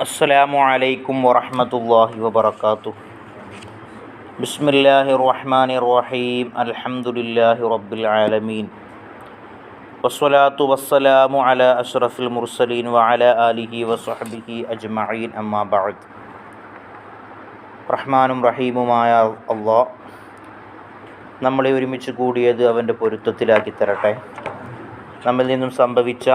അസ്സലാമു അലൈക്കും വറഹ്മത്തുള്ളാഹി വബറകാതുഹു. ബിസ്മില്ലാഹി റഹ്മാനിർ റഹീം. അൽഹംദുലില്ലാഹി റബ്ബിൽ ആലമീൻ. വസ്സലാത്തു വസ്സലാമു അല അഷ്റഫുൽ മുർസലീൻ വഅല ആലിഹി വസ്ഹബിഹി അജ്മഈൻ. അമ്മാ ബഅദ്. റഹ്മാനും റഹീമുമായ അള്ളാഹ് നമ്മളെ ഒരുമിച്ച് കൂടിയത് അവന്റെ പൊരുത്തത്തിലാക്കി തരട്ടെ. നമ്മിൽ നിന്നും സംഭവിച്ച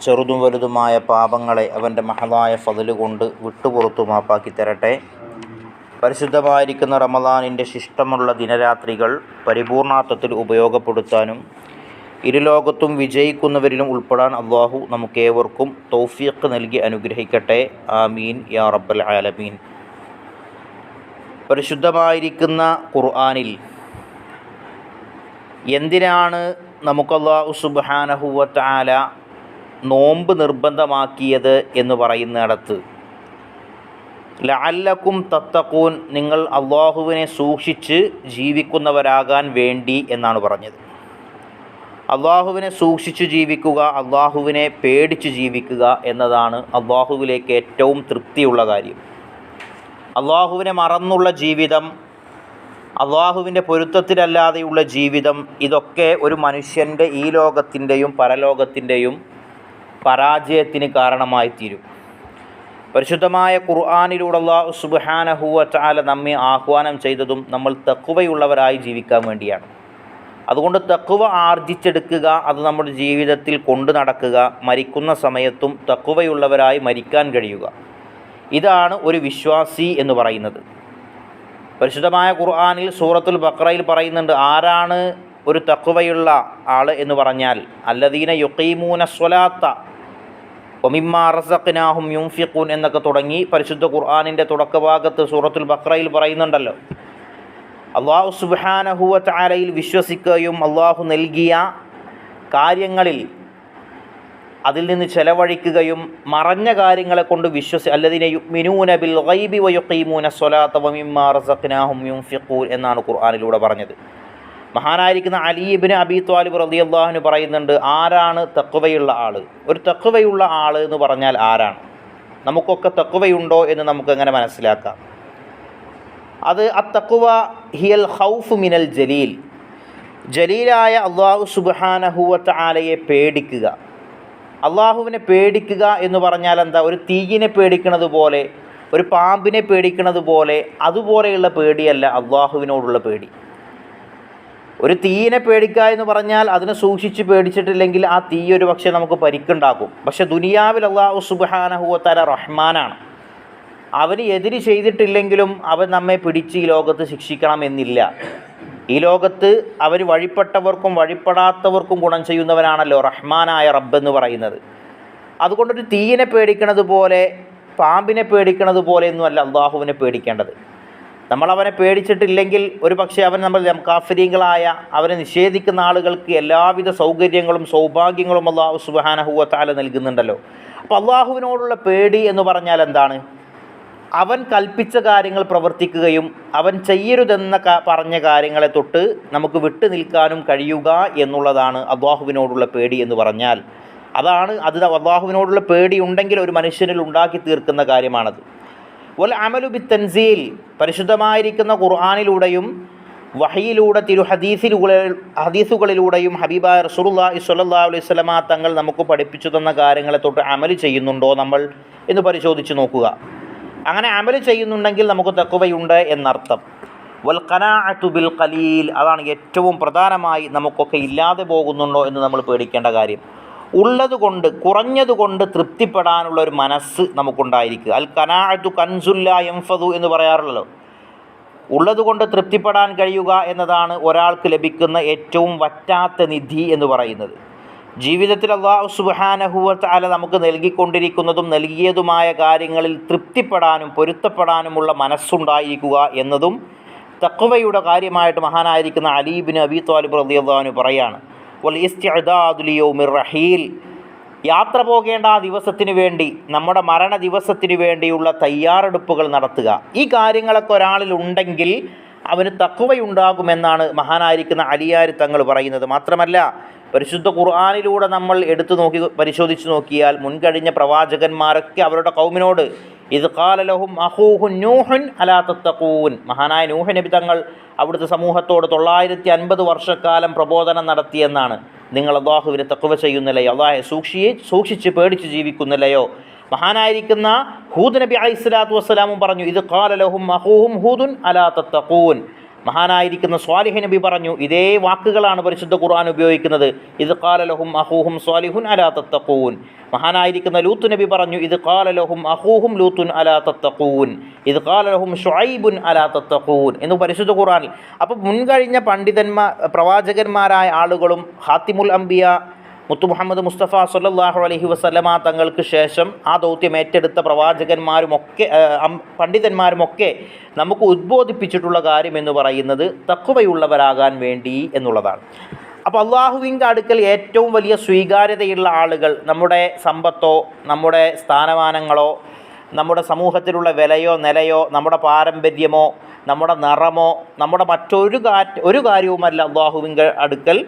ചെറുതും വലുതുമായ പാപങ്ങളെ അവന്റെ മഹതായ ഫതിൽ കൊണ്ട് വിട്ടുപുറത്തു മാപ്പാക്കി തരട്ടെ. പരിശുദ്ധമായിരിക്കുന്ന റമദാനിന്റെ ശിഷ്ടമുള്ള ദിനരാത്രികൾ പരിപൂർണാർത്ഥത്തിൽ ഉപയോഗപ്പെടുത്താനും ഇരുലോകത്തും വിജയിക്കുന്നവരിലും ഉൾപ്പെടാൻ അള്ളാഹു നമുക്കേവർക്കും തൗഫീഖ് നൽകി അനുഗ്രഹിക്കട്ടെ. ആമീൻ. യാ റബ്ബൽ ആലമീൻ. പരിശുദ്ധമായിരിക്കുന്ന ഖുർആാനിൽ എന്തിനാണ് നമുക്കല്ലാഹു സുബാനഹുവത്ത് ആല നോമ്പ് നിർബന്ധമാക്കിയത് എന്ന് പറയുന്നിടത്ത് ലഅല്ലക്കും തത്തക്കൂൻ നിങ്ങൾ അള്ളാഹുവിനെ സൂക്ഷിച്ച് ജീവിക്കുന്നവരാകാൻ വേണ്ടി എന്നാണ് പറഞ്ഞത്. അള്ളാഹുവിനെ സൂക്ഷിച്ച് ജീവിക്കുക അള്ളാഹുവിനെ പേടിച്ച് ജീവിക്കുക എന്നതാണ് അള്ളാഹുവിലേക്ക് ഏറ്റവും തൃപ്തിയുള്ള കാര്യം. അള്ളാഹുവിനെ മറന്നുള്ള ജീവിതം അള്ളാഹുവിന്റെ പൊരുത്തത്തിലല്ലാതെയുള്ള ജീവിതം ഇതൊക്കെ ഒരു മനുഷ്യന്റെ ഈ ലോകത്തിന്റെയും പരലോകത്തിന്റെയും പരാജയത്തിന് കാരണമായി തീരും പരിശുദ്ധമായ ഖുർആാനിലൂടെ അള്ളാഹു സുബാനഹുവ ചാല നമ്മെ ആഹ്വാനം ചെയ്തതും നമ്മൾ തക്കുവയുള്ളവരായി ജീവിക്കാൻ വേണ്ടിയാണ്. അതുകൊണ്ട് തക്കുവ ആർജിച്ചെടുക്കുക അത് നമ്മുടെ ജീവിതത്തിൽ കൊണ്ടു നടക്കുക മരിക്കുന്ന സമയത്തും തക്കുവയുള്ളവരായി മരിക്കാൻ കഴിയുക. ഇതാണ് ഒരു വിശ്വാസി എന്ന് പറയുന്നത്. പരിശുദ്ധമായ ഖുർആാനിൽ സൂറത്തുൽ ബക്രയിൽ പറയുന്നുണ്ട് ആരാണ് ഒരു തക്കുവയുള്ള ആൾ എന്ന് പറഞ്ഞാൽ അല്ലദീന യുക്കീമൂന സ്വലാത്ത ഒമിമ്മാറസഖ്നാഹും യുംഫിഖൂൻ എന്നൊക്കെ തുടങ്ങി പരിശുദ്ധ ഖുർആാനിന്റെ തുടക്കഭാഗത്ത് സൂറത്തുൽ ബക്രയിൽ പറയുന്നുണ്ടല്ലോ. അള്ളാഹു സുബാനഹുവ ചാലയിൽ വിശ്വസിക്കുകയും അള്ളാഹു നൽകിയ കാര്യങ്ങളിൽ അതിൽ നിന്ന് ചെലവഴിക്കുകയും മറഞ്ഞ കാര്യങ്ങളെ കൊണ്ട് വിശ്വസി അല്ലതിനെ മിനൂന ബിൽ ഗൈബി വയുക്കീമൂന സ്വലാത്ത മിമ്മാ റസഖ്നാഹും യുംഫിഖൂൻ എന്നാണ് ഖുർആാനിലൂടെ പറഞ്ഞത്. മഹാനായിരിക്കുന്ന അലീബിന് അബി ത്വാലിബ് റതി അള്ളാഹുന് പറയുന്നുണ്ട് ആരാണ് തക്കുവയുള്ള ആൾ ഒരു തക്കുവയുള്ള ആൾ എന്ന് പറഞ്ഞാൽ ആരാണ്? നമുക്കൊക്കെ തക്കുവയുണ്ടോ എന്ന് നമുക്ക് എങ്ങനെ മനസ്സിലാക്കാം? അത് ആ തക്കുവ ഹിയൽ ഹൗഫ് മിനൽ ജലീൽ. ജലീലായ അള്ളാഹു സുബാനഹുവത്ത് ആലയെ പേടിക്കുക. അള്ളാഹുവിനെ പേടിക്കുക എന്ന് പറഞ്ഞാൽ എന്താ? ഒരു തീയിനെ പേടിക്കുന്നത് പോലെ ഒരു പാമ്പിനെ പേടിക്കുന്നത് പോലെ അതുപോലെയുള്ള പേടിയല്ല അള്ളാഹുവിനോടുള്ള പേടി. ഒരു തീയിനെ പേടിക്കുക എന്ന് പറഞ്ഞാൽ അതിനെ സൂക്ഷിച്ച് പേടിച്ചിട്ടില്ലെങ്കിൽ ആ തീ ഒരു പക്ഷേ നമുക്ക് പരിക്കുണ്ടാക്കും. പക്ഷെ ദുനിയാവിൽ അള്ളാഹു സുബാനഹുവത്താല റഹ്മാനാണ്. അവന് എതിര് ചെയ്തിട്ടില്ലെങ്കിലും അവൻ നമ്മെ പിടിച്ച് ഈ ലോകത്ത് ശിക്ഷിക്കണം എന്നില്ല. ഈ ലോകത്ത് അവർ വഴിപ്പെട്ടവർക്കും വഴിപ്പെടാത്തവർക്കും ഗുണം ചെയ്യുന്നവനാണല്ലോ റഹ്മാനായ റബ്ബ് എന്ന് പറയുന്നത്. അതുകൊണ്ടൊരു തീയിനെ പേടിക്കണത് പോലെ പാമ്പിനെ പേടിക്കണത് പോലെയൊന്നുമല്ല അള്ളാഹുവിനെ പേടിക്കേണ്ടത്. നമ്മളവനെ പേടിച്ചിട്ടില്ലെങ്കിൽ ഒരു പക്ഷേ അവൻ നമ്മൾ കാഫര്യങ്ങളായ അവനെ നിഷേധിക്കുന്ന ആളുകൾക്ക് എല്ലാവിധ സൗകര്യങ്ങളും സൗഭാഗ്യങ്ങളും അള്ളാഹു സുബാനഹുവത്താല നൽകുന്നുണ്ടല്ലോ. അപ്പോൾ അള്ളാഹുവിനോടുള്ള പേടി എന്ന് പറഞ്ഞാൽ എന്താണ്? അവൻ കൽപ്പിച്ച കാര്യങ്ങൾ പ്രവർത്തിക്കുകയും അവൻ ചെയ്യരുതെന്ന പറഞ്ഞ കാര്യങ്ങളെ തൊട്ട് നമുക്ക് വിട്ടു നിൽക്കാനും കഴിയുക എന്നുള്ളതാണ് അള്ളാഹുവിനോടുള്ള പേടി എന്ന് പറഞ്ഞാൽ. അതാണ് അത് അള്ളാഹുവിനോടുള്ള പേടി ഉണ്ടെങ്കിൽ ഒരു മനുഷ്യനിൽ ഉണ്ടാക്കി തീർക്കുന്ന കാര്യമാണത്. വൽ അമലു ബി തൻസീൽ പരിശുദ്ധമായിരിക്കുന്ന ഖുർആാനിലൂടെയും വഹയിലൂടെ തിരു ഹദീസിലൂടെ ഹദീസുകളിലൂടെയും ഹബീബ റസൂലുള്ളാഹി സ്വല്ലല്ലാഹു അലൈഹി വസല്ലമ തങ്ങൾ നമുക്ക് പഠിപ്പിച്ചു തന്ന കാര്യങ്ങളെ തൊട്ട് അമൽ ചെയ്യുന്നുണ്ടോ നമ്മൾ എന്ന് പരിശോധിച്ച് നോക്കുക. അങ്ങനെ അമൽ ചെയ്യുന്നുണ്ടെങ്കിൽ നമുക്ക് തക്കുവയുണ്ട് എന്നർത്ഥം. വൽ ഖനാഅത്തു ബിൽ ഖലീൽ അതാണ് ഏറ്റവും പ്രധാനമായി നമുക്കൊക്കെ ഇല്ലാതെ പോകുന്നുണ്ടോ എന്ന് നമ്മൾ പേടിക്കേണ്ട കാര്യം. ഉള്ളത് കുറഞ്ഞതുകൊണ്ട് കുറഞ്ഞത് കൊണ്ട് തൃപ്തിപ്പെടാനുള്ള ഒരു മനസ്സ് നമുക്കുണ്ടായിരിക്കുക. അൽ കനാഅത്തു കൻസുല്ല എംഫതു എന്ന് പറയാറുള്ളല്ലോ ഉള്ളതുകൊണ്ട് തൃപ്തിപ്പെടാൻ കഴിയുക എന്നതാണ് ഒരാൾക്ക് ലഭിക്കുന്ന ഏറ്റവും വറ്റാത്ത നിധി എന്ന് പറയുന്നത്. ജീവിതത്തിൽ അള്ളാഹു സുബാനഹുവത്ത് അല നമുക്ക് നൽകിക്കൊണ്ടിരിക്കുന്നതും നൽകിയതുമായ കാര്യങ്ങളിൽ തൃപ്തിപ്പെടാനും പൊരുത്തപ്പെടാനുമുള്ള മനസ്സുണ്ടായിരിക്കുക എന്നതും തക്വയുടെ കാര്യമായിട്ട് മഹാനായിരിക്കുന്ന അലീബിൻ അബി താലിബ് റദിയുള്ളഹാനു പറയാണ്. വൽ ഇസ്തിഅദാദുലിയോമിർ റഹീൽ. യാത്ര പോകേണ്ട ആ ദിവസത്തിന് വേണ്ടി നമ്മുടെ മരണ ദിവസത്തിന് വേണ്ടിയുള്ള തയ്യാറെടുപ്പുകൾ നടത്തുക. ഈ കാര്യങ്ങളൊക്കെ ഒരാളിൽ ഉണ്ടെങ്കിൽ അവന് തക്കുവയുണ്ടാകുമെന്നാണ് മഹാനായിരിക്കുന്ന അലിയാർ തങ്ങൾ പറയുന്നത്. മാത്രമല്ല പരിശുദ്ധ ഖുർആാനിലൂടെ നമ്മൾ എടുത്തു നോക്കി പരിശോധിച്ച് നോക്കിയാൽ മുൻകഴിഞ്ഞ പ്രവാചകന്മാരൊക്കെ അവരുടെ കൗമിനോട് ഇത് കാലലഹും അഹൂഹുൻ നൂഹുൻ അലാത്തത്തക്കൂൻ മഹാനായ നൂഹ് നബി തങ്ങൾ അവിടുത്തെ സമൂഹത്തോട് തൊള്ളായിരത്തി അൻപത് വർഷക്കാലം പ്രബോധനം നടത്തിയെന്നാണ്. നിങ്ങൾ അള്ളാഹുവിനെ തക്കുവ ചെയ്യുന്നില്ലയോ? അള്ളാഹെ സൂക്ഷിയെ സൂക്ഷിച്ച് പേടിച്ച് ജീവിക്കുന്നില്ലയോ? മഹാനായിരിക്കുന്ന ഹൂദ് നബി അലൈഹി സ്വലാത്തു വസ്സലാമും പറഞ്ഞു ഇത് കാലലഹും അഹൂഹും ഹൂദുൻ അലാ തത്തഖൂൻ. മഹാനായിരിക്കുന്ന സ്വാലിഹ് നബി പറഞ്ഞു ഇതേ വാക്കുകളാണ് പരിശുദ്ധ ഖുർആൻ ഉപയോഗിക്കുന്നത്. ഇത് കാലലഹും അഹൂഹും സ്വാലിഹുൻ അലാ തത്തക്കൂൻ മഹാനായിരിക്കുന്ന ലൂത്ത് നബി പറഞ്ഞു ഇത് കാലലഹും അഹൂഹും ലൂത്തുൻ അലാ തത്തക്കൂൻ ഇത് കാലലഹും ഷുഐബുൻ അലാ തത്തക്കൂൻ എന്ന് പരിശുദ്ധ ഖുർആനിൽ. അപ്പോൾ മുൻകഴിഞ്ഞ പണ്ഡിതന്മാർ പ്രവാചകന്മാരായ ആളുകളും ഹാത്തിമുൽ അംബിയ മുത്തു മുഹമ്മദ് മുസ്തഫ സല്ലാഹു അലഹി വസ്ലമ തങ്ങൾക്ക് ശേഷം ആ ദൗത്യം ഏറ്റെടുത്ത പ്രവാചകന്മാരുമൊക്കെ പണ്ഡിതന്മാരുമൊക്കെ നമുക്ക് ഉദ്ബോധിപ്പിച്ചിട്ടുള്ള കാര്യം എന്ന് പറയുന്നത് തക്കുവയുള്ളവരാകാൻ വേണ്ടി എന്നുള്ളതാണ്. അപ്പോൾ അള്ളാഹുവിന്റെ അടുക്കൽ ഏറ്റവും വലിയ സ്വീകാര്യതയുള്ള ആളുകൾ നമ്മുടെ സമ്പത്തോ നമ്മുടെ സ്ഥാനമാനങ്ങളോ നമ്മുടെ സമൂഹത്തിലുള്ള വിലയോ നിലയോ നമ്മുടെ പാരമ്പര്യമോ നമ്മുടെ നിറമോ നമ്മുടെ മറ്റൊരു കാറ്റ് ഒരു കാര്യവുമല്ല അള്ളാഹുവിന്റെ അടുക്കൽ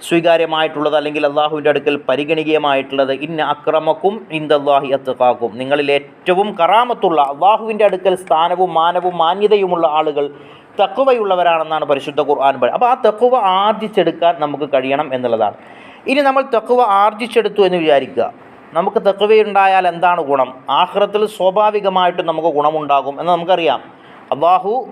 സ്വീകാര്യമായിട്ടുള്ളത് അല്ലെങ്കിൽ അള്ളാഹുവിന്റെ അടുക്കൽ പരിഗണികമായിട്ടുള്ളത് ഇന്ന അക്രമക്കും ഇന്ദാഹി അത്തക്കാക്കും നിങ്ങളിൽ ഏറ്റവും കറാമത്തുള്ള അള്ളാഹുവിന്റെ അടുക്കൽ സ്ഥാനവും മാനവും മാന്യതയുമുള്ള ആളുകൾ തക്കുവയുള്ളവരാണെന്നാണ് പരിശുദ്ധ ഖുർആൻ പറയുന്നത്. അപ്പോൾ ആ തക്കുവ ആർജിച്ചെടുക്കാൻ നമുക്ക് കഴിയണം എന്നുള്ളതാണ്. ഇനി നമ്മൾ തക്കുവ ആർജിച്ചെടുത്തു എന്ന് വിചാരിക്കുക. നമുക്ക് തക്കുവയുണ്ടായാൽ എന്താണ് ഗുണം? ആഹ്റത്തിൽ സ്വാഭാവികമായിട്ടും നമുക്ക് ഗുണമുണ്ടാകും എന്ന് നമുക്കറിയാം. അള്ളാഹു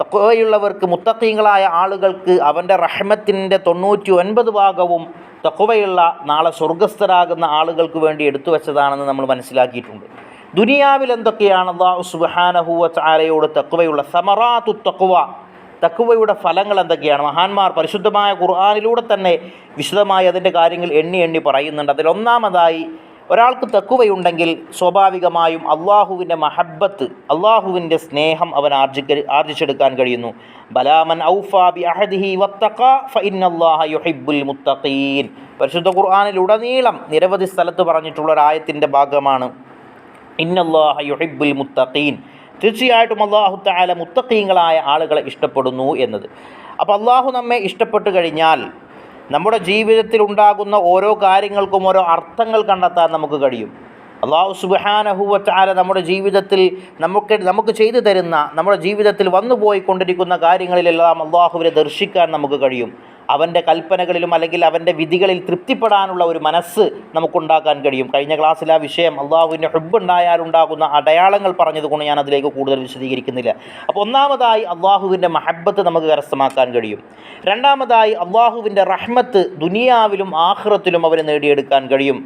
തക്കുവയുള്ളവർക്ക് മുത്തക്കീങ്ങളായ ആളുകൾക്ക് അവന്റെ റഹ്മത്തിന്റെ തൊണ്ണൂറ്റി ഒൻപത് ഭാഗവും തക്കുവയുള്ള നാളെ സ്വർഗസ്ഥരാകുന്ന ആളുകൾക്ക് വേണ്ടി എടുത്തു വെച്ചതാണെന്ന് നമ്മൾ മനസ്സിലാക്കിയിട്ടുണ്ട്. ദുനിയാവിൽ എന്തൊക്കെയാണ് അള്ളാഹു സുബാനഹുവ ചാലയോട് തക്കുവയുള്ള സമറാത്തു തക്കുവ തക്കുവയുടെ ഫലങ്ങൾ എന്തൊക്കെയാണ്? മഹാന്മാർ പരിശുദ്ധമായ ഖുർആാനിലൂടെ തന്നെ വിശദമായി അതിന്റെ കാര്യങ്ങൾ എണ്ണി എണ്ണി പറയുന്നുണ്ട്. അതിലൊന്നാമതായി ഒരാൾക്ക് തക്കുവയുണ്ടെങ്കിൽ സ്വാഭാവികമായും അള്ളാഹുവിന്റെ മഹബത്ത് അള്ളാഹുവിന്റെ സ്നേഹം അവൻ ആർജിക്ക ആർജിച്ചെടുക്കാൻ കഴിയുന്നു. ബലാമൻ ഔഫാ ബി അഹദിഹി വത്തഖ ഫഇന്നല്ലാഹ യുഹിബ്ബുൽ മുത്തഖീൻ. പരിശുദ്ധ ഖുർആാനിലുടനീളം നിരവധി സ്ഥലത്ത് പറഞ്ഞിട്ടുള്ള ഒരു ആയത്തിന്റെ ഭാഗമാണ് ഇന്നല്ലാഹ യുഹിബ്ബുൽ മുത്തഖീൻ. തീർച്ചയായിട്ടും അള്ളാഹു താല മുത്തഖീങ്ങളായ ആളുകളെ ഇഷ്ടപ്പെടുന്നു എന്നത്. അപ്പോൾ അള്ളാഹു നമ്മെ ഇഷ്ടപ്പെട്ടു കഴിഞ്ഞാൽ നമ്മുടെ ജീവിതത്തിൽ ഉണ്ടാകുന്ന ഓരോ കാര്യങ്ങൾക്കും ഓരോ അർത്ഥങ്ങൾ കണ്ടെത്താൻ നമുക്ക് കഴിയും. അള്ളാഹു സുബാനഹുവറ്റാല നമ്മുടെ ജീവിതത്തിൽ നമുക്ക് നമുക്ക് ചെയ്തു തരുന്ന നമ്മുടെ ജീവിതത്തിൽ വന്നു പോയിക്കൊണ്ടിരിക്കുന്ന കാര്യങ്ങളിലെല്ലാം അള്ളാഹുവിനെ ദർശിക്കാൻ നമുക്ക് കഴിയും. അവന്റെ കൽപ്പനകളിലും അല്ലെങ്കിൽ അവന്റെ വിധികളിൽ തൃപ്തിപ്പെടാനുള്ള ഒരു മനസ്സ് നമുക്കുണ്ടാക്കാൻ കഴിയും. കഴിഞ്ഞ ക്ലാസ്സിൽ ആ വിഷയം അള്ളാഹുവിന്റെ ഉണ്ടാകുന്ന അടയാളങ്ങൾ പറഞ്ഞതുകൊണ്ട് ഞാൻ അതിലേക്ക് കൂടുതൽ വിശദീകരിക്കുന്നില്ല. അപ്പോൾ ഒന്നാമതായി അള്ളാഹുവിന്റെ മഹബത്ത് നമുക്ക് കരസ്ഥമാക്കാൻ കഴിയും. രണ്ടാമതായി അള്ളാഹുവിന്റെ റഹ്മത്ത് ദുനിയാവിലും ആഹ്റത്തിലും അവന് നേടിയെടുക്കാൻ കഴിയും.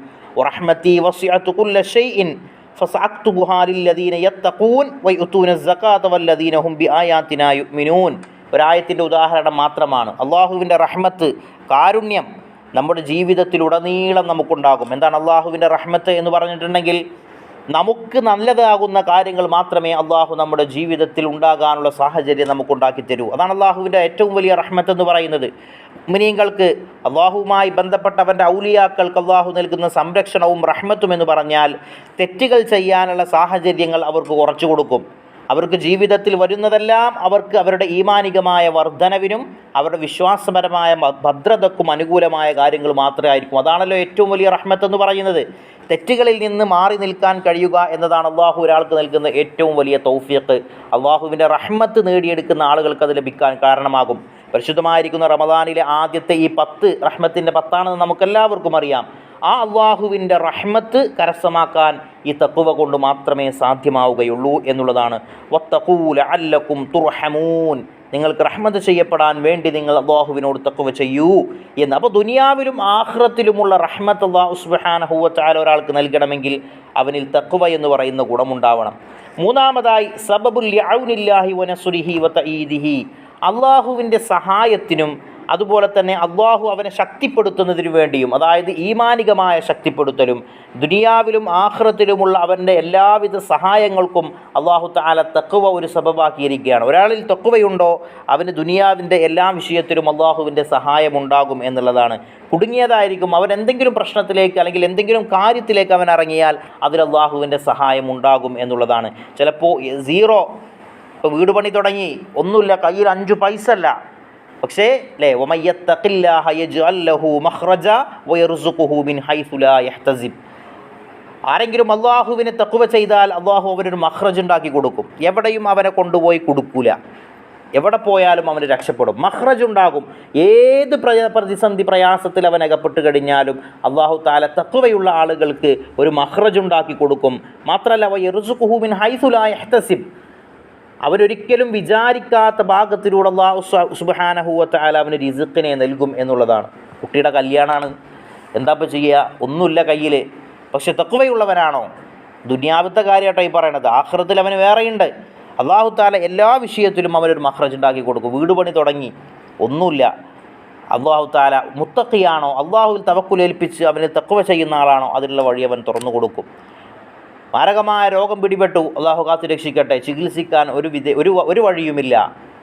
റഹ്മത്തി വസിഅത്ത് കുല്ല ഷെയ്ഇൻ ഫസാക്തു യത്തഖൂൻ വൈ ഉത്തൂന സക്കാത്ത വല്ലദീനഹും ബി ആയാത്തിനായു മിനൂൻ ഒരായത്തിന്റെ ഉദാഹരണം മാത്രമാണ്. അള്ളാഹുവിന്റെ റഹ്മത്ത് കാരുണ്യം നമ്മുടെ ജീവിതത്തിലുടനീളം നമുക്കുണ്ടാകും. എന്താണ് അള്ളാഹുവിന്റെ റഹ്മത്ത് എന്ന് പറഞ്ഞിട്ടുണ്ടെങ്കിൽ നമുക്ക് നല്ലതാകുന്ന കാര്യങ്ങൾ മാത്രമേ അള്ളാഹു നമ്മുടെ ജീവിതത്തിൽ ഉണ്ടാകാനുള്ള സാഹചര്യം നമുക്കുണ്ടാക്കി തരൂ. അതാണ് അള്ളാഹുവിന്റെ ഏറ്റവും വലിയ റഹ്മത്ത് എന്ന് പറയുന്നത്. മിനിയങ്ങൾക്ക് അള്ളാഹുവുമായി ബന്ധപ്പെട്ടവന്റെ ഔലിയാക്കൾക്ക് അള്ളാഹു നൽകുന്ന സംരക്ഷണവും റഹ്മത്തും എന്ന് പറഞ്ഞാൽ തെറ്റുകൾ ചെയ്യാനുള്ള സാഹചര്യങ്ങൾ അവർക്ക് കുറച്ചു കൊടുക്കും. അവർക്ക് ജീവിതത്തിൽ വരുന്നതെല്ലാം അവർക്ക് അവരുടെ ഈമാനികമായ വർധനവിനും അവരുടെ വിശ്വാസപരമായ ഭദ്രതക്കും അനുകൂലമായ കാര്യങ്ങൾ മാത്രമേ ആയിരിക്കും. അതാണല്ലോ ഏറ്റവും വലിയ റഹ്മത്ത് എന്ന് പറയുന്നത്. തെറ്റുകളിൽ നിന്ന് മാറി നിൽക്കാൻ കഴിയുക എന്നതാണ് അള്ളാഹു ഒരാൾക്ക് നൽകുന്ന ഏറ്റവും വലിയ തൗഫീഖ്. അള്ളാഹുവിന്റെ റഹ്മത്ത് നേടിയെടുക്കുന്ന ആളുകൾക്ക് അത് ലഭിക്കാൻ കാരണമാകും. പരിശുദ്ധമായിരിക്കുന്ന റമദാനിലെ ആദ്യത്തെ ഈ പത്ത് റഹ്മത്തിന്റെ പത്താണെന്ന് നമുക്കെല്ലാവർക്കും അറിയാം. ആ അള്ളാഹുവിന്റെ റഹ്മത്ത് കരസ്ഥമാക്കാൻ ഈ തക്കുവ കൊണ്ട് മാത്രമേ സാധ്യമാവുകയുള്ളൂ എന്നുള്ളതാണ്. അല്ലക്കും തുർഹമൂൻ. നിങ്ങൾക്ക് റഹ്മത്ത് ചെയ്യപ്പെടാൻ വേണ്ടി നിങ്ങൾ അള്ളാഹുവിനോട് തക്കുവ ചെയ്യൂ എന്ന്. അപ്പോൾ ദുനിയാവിലും ആഹ്റത്തിലുമുള്ള റഹ്മത്ത് അള്ളാഹു സുബാനഹുവച്ചാല ഒരാൾക്ക് നൽകണമെങ്കിൽ അവനിൽ തക്കുവ എന്ന് പറയുന്ന ഗുണമുണ്ടാവണം. മൂന്നാമതായി സബബുൽ വനസുരിഹി വതഈദിഹി അള്ളാഹുവിന്റെ സഹായത്തിനും അതുപോലെ തന്നെ അള്ളാഹു അവനെ ശക്തിപ്പെടുത്തുന്നതിനു വേണ്ടിയും അതായത് ഈമാനികമായ ശക്തിപ്പെടുത്തലും ദുനിയാവിലും ആഹ്റത്തിലുമുള്ള അവന്റെ എല്ലാവിധ സഹായങ്ങൾക്കും അള്ളാഹു താല തക്കുവ ഒരു സബബാക്കിയിരിക്കുകയാണ്. ഒരാളിൽ തക്കുവയുണ്ടോ അവന് ദുനിയാവിന്റെ എല്ലാ വിഷയത്തിലും അള്ളാഹുവിന്റെ സഹായമുണ്ടാകും എന്നുള്ളതാണ്. കുടുങ്ങിയതായിരിക്കും അവൻ എന്തെങ്കിലും പ്രശ്നത്തിലേക്ക് അല്ലെങ്കിൽ എന്തെങ്കിലും കാര്യത്തിലേക്ക് അവൻ ഇറങ്ങിയാൽ അതിൽ അള്ളാഹുവിന്റെ സഹായം ഉണ്ടാകും എന്നുള്ളതാണ്. ചിലപ്പോൾ സീറോ ഇപ്പോൾ വീട് പണി തുടങ്ങി. ഒന്നുമില്ല കയ്യിൽ അഞ്ച് പൈസ അല്ല പക്ഷേ അല്ലേ ആരെങ്കിലും അള്ളാഹുവിനെ തക്കുവ ചെയ്താൽ അള്ളാഹു അവനൊരു മഹ്റജ് ഉണ്ടാക്കി കൊടുക്കും. എവിടെയും അവനെ കൊണ്ടുപോയി കൊടുക്കൂല. എവിടെ പോയാലും അവന് രക്ഷപ്പെടും. മഹ്റജ് ഉണ്ടാകും. ഏത് പ്രതിസന്ധി പ്രയാസത്തിൽ അവൻ അകപ്പെട്ട് കഴിഞ്ഞാലും അള്ളാഹു താല തത്വയുള്ള ആളുകൾക്ക് ഒരു മഹ്റജ് ഉണ്ടാക്കി കൊടുക്കും. മാത്രമല്ല അവ ഹൈസുലായ ഹെത്തസിബ് അവരൊരിക്കലും വിചാരിക്കാത്ത ഭാഗത്തിലൂടെ അള്ളാഹു സുബാനഹുവത്ത ആല റിസുക്കിനെ നൽകും എന്നുള്ളതാണ്. കുട്ടിയുടെ കല്യാണമാണ് എന്താ ഇപ്പോൾ ചെയ്യുക ഒന്നുമില്ല കയ്യിൽ പക്ഷെ തക്കുവയുള്ളവനാണോ ദുനിയാവത്തെ കാര്യമായിട്ടോ ഈ പറയണത്. ആഹ്റത്തിൽ അവന് വേറെയുണ്ട്. അള്ളാഹു താല എല്ലാ വിഷയത്തിലും അവനൊരു മഹ്റജ് ഉണ്ടാക്കി കൊടുക്കും. വീട് പണി തുടങ്ങി. ഒന്നുമില്ല. അള്ളാഹു താല മുത്തക്കിയാണോ അള്ളാഹുവിൽ തവക്കുലേൽപ്പിച്ച് അവന് തക്കുവ ചെയ്യുന്ന ആളാണോ? അതിനുള്ള വഴി അവൻ തുറന്നു കൊടുക്കും. മാരകമായ രോഗം പിടിപെട്ടു. അള്ളാഹു കാത്തു രക്ഷിക്കട്ടെ. ചികിത്സിക്കാൻ ഒരു വിധ ഒരു ഒരു വഴിയുമില്ല.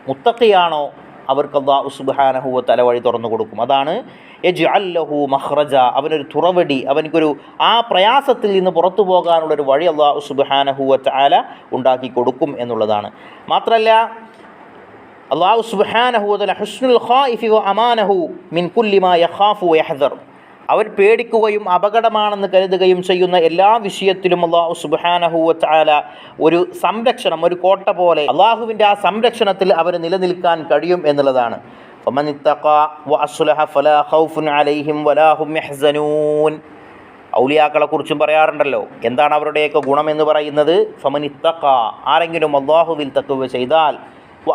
മുത്തക്കിയാണോ അവർക്ക് അള്ളാഹു സുബാനഹുവ തല വഴി തുറന്നു കൊടുക്കും. അതാണ് യജ് അല്ലഹു മഹ്റജ അവനൊരു തുറവടി അവനക്കൊരു ആ പ്രയാസത്തിൽ നിന്ന് പുറത്തു പോകാനുള്ളൊരു വഴി അള്ളാഹു സുബാനഹുവ ചാല ഉണ്ടാക്കി കൊടുക്കും എന്നുള്ളതാണ്. മാത്രമല്ല അള്ളാഹു സുബാനഹുല ഹുസ്നുൽ ഖായിഫി വ അമാനഹു മിൻ കുല്ലിമാ യഖാഫു യഹദർ. അവർ പേടിക്കുകയും അപകടമാണെന്ന് കരുതുകയും ചെയ്യുന്ന എല്ലാ വിഷയത്തിലും അള്ളാഹു സുബാനഹുവല ഒരു സംരക്ഷണം ഒരു കോട്ട പോലെ അള്ളാഹുവിന്റെ ആ സംരക്ഷണത്തിൽ അവർ നിലനിൽക്കാൻ കഴിയും എന്നുള്ളതാണ്. ഔലിയാക്കളെ കുറിച്ചും പറയാറുണ്ടല്ലോ എന്താണ് അവരുടെയൊക്കെ ഗുണം എന്ന് പറയുന്നത്? ഫമനിത്തക്ക ആരെങ്കിലും അള്ളാഹുവിൽ തക്കുവ ചെയ്താൽ